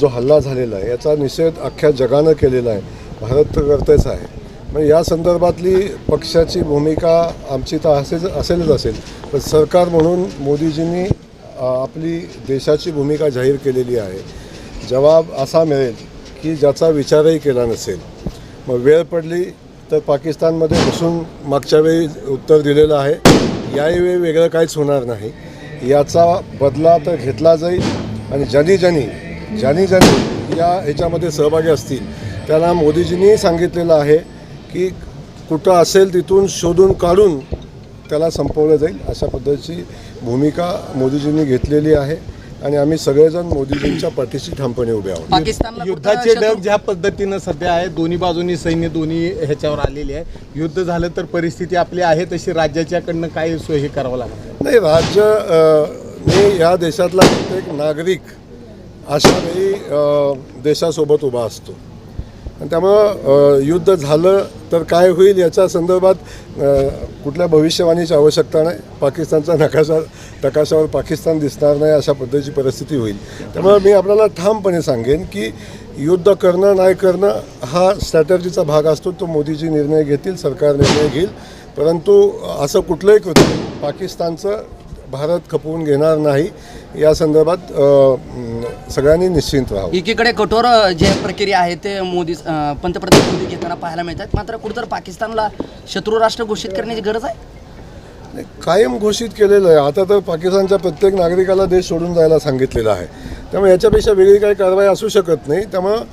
जो हल्ला झालेला आहे याचा निषेध अख्ख्या जगानं केलेला आहे. भारत तर करतेच आहे. मग या संदर्भातली पक्षाची भूमिका आमची तर असेच असेलच असेल. पण सरकार म्हणून मोदीजींनी आपली देशाची भूमिका जाहीर केलेली आहे. जवाब असा मिळेल की ज्याचा विचारही केला नसेल. मग वेळ पडली तर पाकिस्तानमध्ये बसून मागच्या वेळी उत्तर दिलेलं आहे. याही वेळी वेगळं काहीच होणार नाही. याचा बदला तर घेतला जाईल. आणि ज्यांनी ज्यांनी ज्यांनी ज्यांनी या ह्याच्यामध्ये सहभागी असतील त्यांना मोदीजींनी सांगितलेलं आहे की कुठं असेल तिथून शोधून काढून त्याला संपवलं जाईल अशा पद्धतीची भूमिका मोदीजींनी घेतलेली आहे. आणि आम्ही सगळेजण मोदीजींच्या पाठीशी ठामपणे उभे आहोत. युद्धाचे डग ज्या पद्धतीनं सध्या आहे दोन्ही बाजूनी सैन्य दोन्ही ह्याच्यावर आलेली आहे. युद्ध झालं तर परिस्थिती आपली आहे तशी राज्याच्याकडनं काय सोय हे करावं लागतं? नाही राज्य या देशातला प्रत्येक नागरिक अशा वेळी देशासोबत उभा असतो. आणि त्यामुळं युद्ध झालं तर काय होईल याच्या संदर्भात कुठल्या भविष्यवाणीची आवश्यकता नाही. पाकिस्तानचा नकाशा नकाशावर पाकिस्तान दिसणार नाही अशा पद्धतीची परिस्थिती होईल. त्यामुळे मी आपल्याला ठामपणे सांगेन की युद्ध करणं नाही करणं हा स्ट्रॅटर्जीचा भाग असतो. तो मोदीजी निर्णय घेतील सरकार निर्णय घेईल. परंतु असं कुठलंही कृत्य पाकिस्तानचं भारत खपवून घेणार नाही या संदर्भात सगळ्यांनी निश्चिंत राहावं. एकीकडे कठोर जे प्रक्रिया आहे ते मोदी पंतप्रधान मोदी घेताना पाहायला मिळतात. मात्र कुठतर पाकिस्तानला शत्रू राष्ट्र घोषित करण्याची गरज आहे? कायम घोषित केलेलं आहे. आता तर पाकिस्तानच्या प्रत्येक नागरिकाला देश सोडून जायला सांगितलेलं आहे. त्यामुळे याच्यापेक्षा वेगळी काही कारवाई असू शकत नाही. त्यामुळं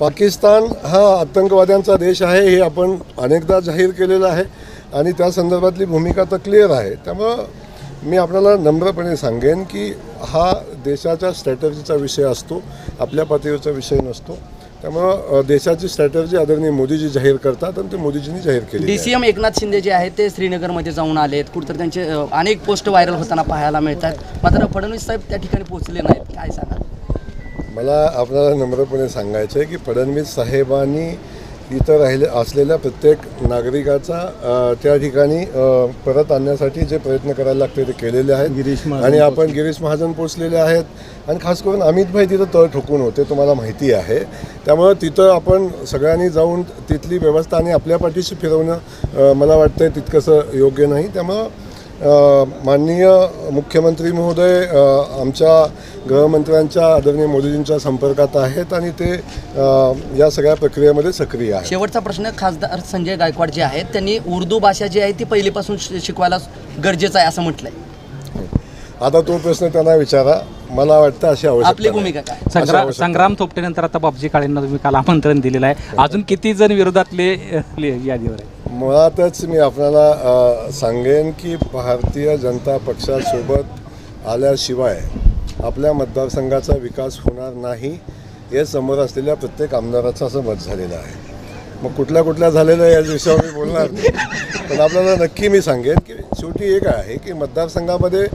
पाकिस्तान हा आतंकवाद्यांचा देश आहे हे आपण अनेकदा जाहीर केलेलं आहे. आणि त्या संदर्भातली भूमिका तर क्लिअर आहे. त्यामुळं मी आपल्याला नम्रपणे सांगेन की हा देशाच्या स्ट्रॅटर्जीचा विषय असतो आपल्या पातळीवरचा विषय नसतो. त्यामुळं देशाची स्ट्रॅटर्जी आदरणीय मोदीजी जाहीर करतात आणि ते मोदीजींनी जाहीर केली डीसीएम एकनाथ शिंदे जे आहेत ते श्रीनगरमध्ये जाऊन आलेत. कुठतर त्यांचे अनेक पोस्ट व्हायरल होताना पाहायला मिळतात. मात्र फडणवीस साहेब त्या ठिकाणी पोहोचले नाहीत. काय सांगा मला आपल्याला नम्रपणे सांगायचं आहे की फडणवीस साहेबांनी इथं राहिले असलेल्या प्रत्येक नागरिकाचा त्या ठिकाणी परत आणण्यासाठी जे प्रयत्न करायला लागते ते केलेले गिरीश आहेत महाजन आणि आपण गिरीश महाजन पोचलेले आहेत. आणि खास करून अमितभाई तिथं तळ ठोकून होते तुम्हाला माहिती आहे. त्यामुळं तिथं आपण सगळ्यांनी जाऊन तिथली व्यवस्था आणि आपल्या पाठीशी फिरवणं मला वाटतं तितकंसं योग्य नाही. त्यामुळं माननीय मुख्यमंत्री महोदय आमच्या गृहमंत्र्यांच्या आदरणीय मोदीजींच्या संपर्कात आहेत आणि ते या सगळ्या प्रक्रियेमध्ये सक्रिय आहेत. शेवटचा प्रश्न खासदार संजय गायकवाड जे आहेत त्यांनी उर्दू भाषा जी आहे ती पहिलीपासून शि- शिकवायला गरजेचं आहे असं म्हटलंय. आता तो प्रश्न त्यांना विचारा. मला वाटतं अशी आवश्यकता आपली. भूमिका काय? संग्राम थोपटेनंतर आता बापजी काळेंना तुम्ही काल आमंत्रण दिलेलं आहे. अजून किती जण विरोधातले यादीवर आहे मुळातच मी आपल्याला सांगेन की भारतीय जनता पक्षासोबत आल्याशिवाय आपल्या मतदारसंघाचा विकास होणार नाही हे समोर असलेल्या प्रत्येक आमदाराचं असं मत झालेलं आहे. मग कुठल्या कुठल्या झालेलं आहे या विषयावर मी बोलणार नाही. पण आपल्याला नक्की मी सांगेन की शेवटी एक आहे की मतदारसंघामध्ये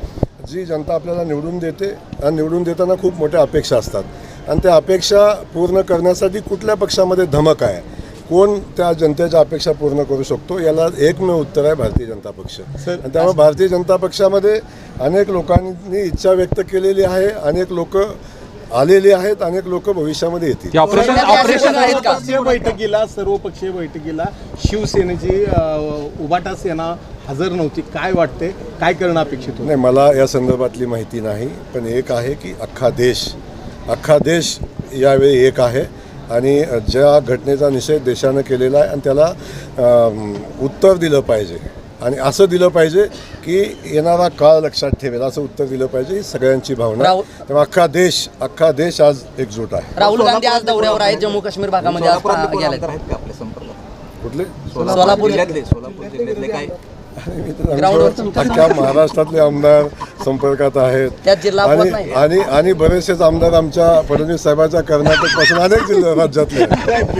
जी जनता आपल्याला निवडून देते आणि निवडून देताना खूप मोठ्या अपेक्षा असतात. आणि त्या अपेक्षा पूर्ण करण्यासाठी कुठल्या पक्षामध्ये धमक आहे? कोण त्या जनतेच्या अपेक्षा पूर्ण करू शकतो याला एकमेव उत्तर आहे भारतीय जनता पक्ष. आणि त्यामुळे भारतीय जनता पक्षामध्ये अनेक लोकांनी इच्छा व्यक्त केलेली आहे अनेक लोक आलेली आहेत अनेक लोक भविष्यामध्ये येतील. ऑपरेशन सध्या ऑपरेशन आहेत का? सर्वपक्षीय बैठकीला सर्वपक्षीय बैठकीला शिवसेनेची अं, उभाटा सेना हजर नव्हती. काय वाटते काय करणं अपेक्षित होतं? नाही मला या संदर्भातली माहिती नाही पण एक आहे की अख्खा देश अख्खा देश यावेळी एक आहे. आणि ज्या घटनेचा निषेध देशानं केलेला आहे आणि त्याला उत्तर दिलं पाहिजे. आणि असं दिलं पाहिजे की येणारा काळ लक्षात ठेवेल. असं उत्तर दिलं पाहिजे ही सगळ्यांची भावना. त्यामुळे अख्खा देश अख्खा देश आज एकजूट आहे. राहुल गांधी आज दौऱ्यावर आहेत जम्मू काश्मीर भागामध्ये कुठले? सोलापूर जिल्ह्यातले. सोलापूर जिल्ह्यातले काय? महाराष्ट्रातले आमदार संपर्कात आहेत त्यात जिल्हा अपवाद आणि नाही. आणि आणि बरेचसेच आमदार आमच्या फडणवीस साहेबांच्या कर्नाटकपासून अनेक जिल्हे राज्यातले आहेत.